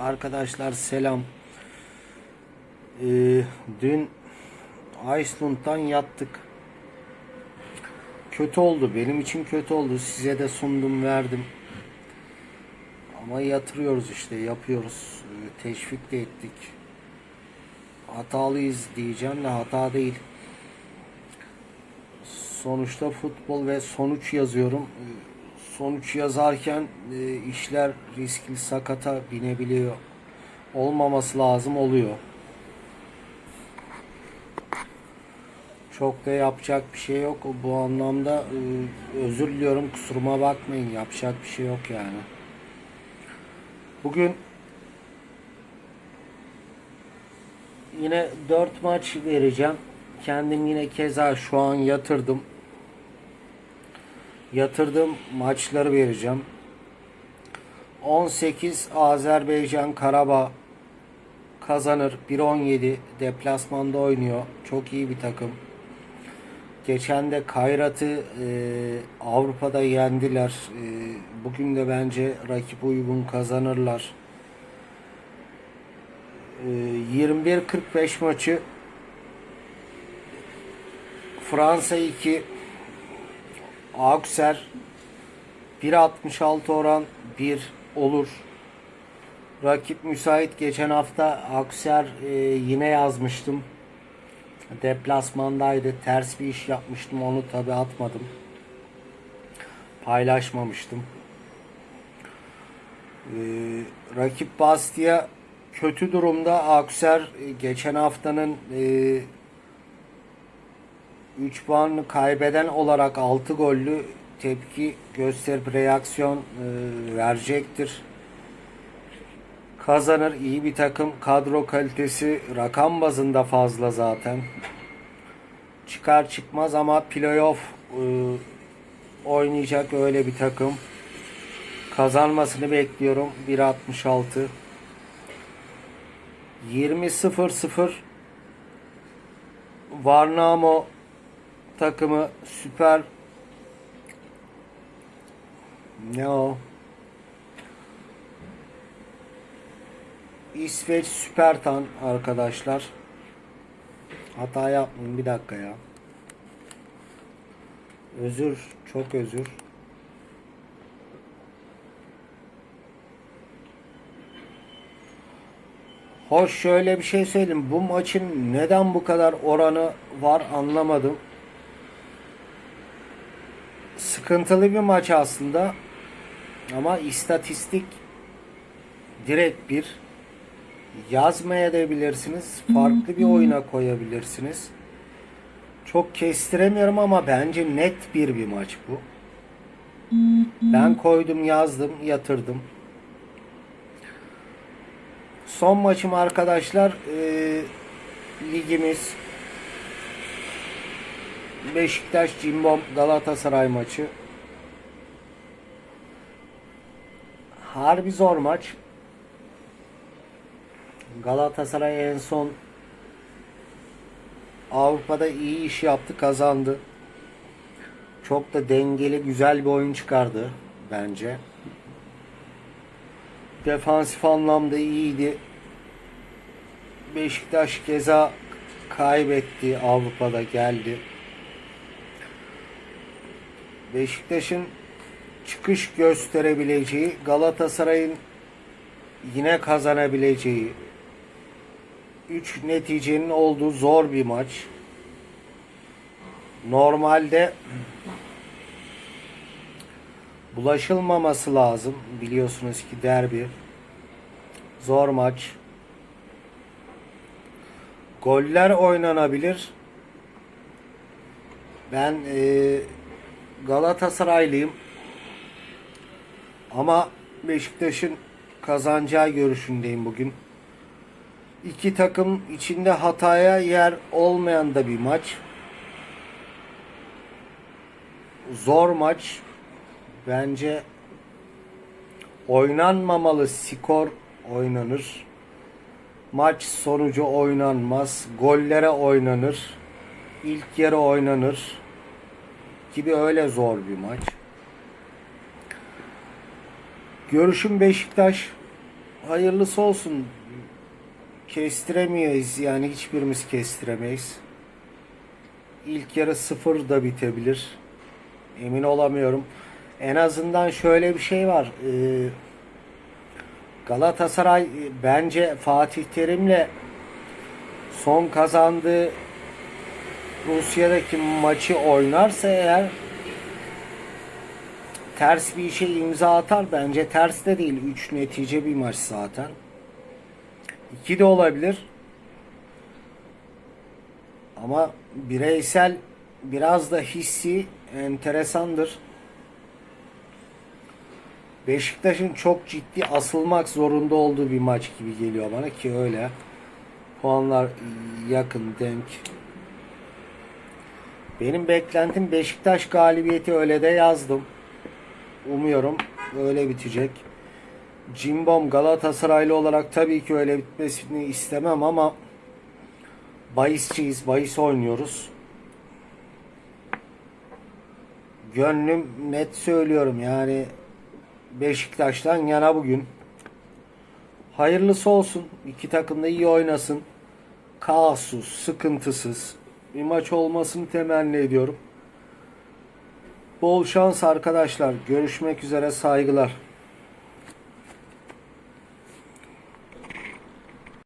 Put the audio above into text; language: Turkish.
Arkadaşlar selam. Ee, dün Iceland'dan yattık. Kötü oldu. Benim için kötü oldu. Size de sundum verdim. Ama yatırıyoruz işte. Yapıyoruz. Ee, teşvik de ettik. Hatalıyız diyeceğim de hata değil. Sonuçta futbol ve sonuç yazıyorum. Sonuç yazarken e, işler riskli sakata binebiliyor. Olmaması lazım oluyor. Çok da yapacak bir şey yok. Bu anlamda e, özür diliyorum. Kusuruma bakmayın. Yapacak bir şey yok yani. Bugün yine 4 maç vereceğim. Kendim yine keza şu an yatırdım. Yatırdığım maçları vereceğim. 18 Azerbaycan Karabağ kazanır. 1-17 deplasmanda oynuyor. Çok iyi bir takım. Geçen de Kayrat'ı e, Avrupa'da yendiler. E, bugün de bence rakip uygun kazanırlar. E, 21-45 maçı Fransa 2 Auxerre 1.66 oran 1 olur. Rakip müsait geçen hafta Auxerre e, yine yazmıştım. Deplasmandaydı. Ters bir iş yapmıştım. Onu tabi atmadım. Paylaşmamıştım. E, rakip Bastia kötü durumda. Auxerre e, geçen haftanın e, 3 puanını kaybeden olarak 6 gollü tepki gösterip reaksiyon e, verecektir. Kazanır iyi bir takım. Kadro kalitesi rakam bazında fazla zaten. Çıkar çıkmaz ama playoff e, oynayacak öyle bir takım. Kazanmasını bekliyorum. 1.66 20-0-0 Varnamo takımı süper ne o? İsveç Süpertan arkadaşlar. Hata yapmayın bir dakika ya. Özür, çok özür. Hoş şöyle bir şey söyleyeyim. Bu maçın neden bu kadar oranı var anlamadım sıkıntılı bir maç aslında. Ama istatistik direkt bir yazmaya da bilirsiniz. Farklı bir oyuna koyabilirsiniz. Çok kestiremiyorum ama bence net bir bir maç bu. Ben koydum, yazdım, yatırdım. Son maçım arkadaşlar e, ligimiz Beşiktaş Cimbom Galatasaray maçı. Harbi zor maç. Galatasaray en son Avrupa'da iyi iş yaptı, kazandı. Çok da dengeli, güzel bir oyun çıkardı bence. Defansif anlamda iyiydi. Beşiktaş keza kaybetti Avrupa'da geldi. Beşiktaş'ın çıkış gösterebileceği, Galatasaray'ın yine kazanabileceği 3 neticenin olduğu zor bir maç. Normalde bulaşılmaması lazım. Biliyorsunuz ki derbi. Zor maç. Goller oynanabilir. Ben eee Galatasaraylıyım. Ama Beşiktaş'ın kazanacağı görüşündeyim bugün. İki takım içinde hataya yer olmayan da bir maç. Zor maç. Bence oynanmamalı skor oynanır. Maç sonucu oynanmaz. Gollere oynanır. İlk yarı oynanır gibi öyle zor bir maç. Görüşüm Beşiktaş. hayırlısı olsun. Kestiremeyiz yani hiçbirimiz kestiremeyiz. İlk yarı sıfır da bitebilir. Emin olamıyorum. En azından şöyle bir şey var. Ee, Galatasaray e, bence Fatih Terim'le son kazandığı Rusya'daki maçı oynarsa eğer ters bir işe imza atar. Bence ters de değil. 3 netice bir maç zaten. 2 de olabilir. Ama bireysel biraz da hissi enteresandır. Beşiktaş'ın çok ciddi asılmak zorunda olduğu bir maç gibi geliyor bana ki öyle. Puanlar yakın, denk. Benim beklentim Beşiktaş galibiyeti öyle de yazdım. Umuyorum öyle bitecek. Cimbom Galatasaraylı olarak tabii ki öyle bitmesini istemem ama bahisçiyiz, bahis oynuyoruz. Gönlüm net söylüyorum yani Beşiktaş'tan yana bugün. Hayırlısı olsun. İki takım da iyi oynasın. Kaossuz, sıkıntısız bir maç olmasını temenni ediyorum. Bol şans arkadaşlar. Görüşmek üzere saygılar.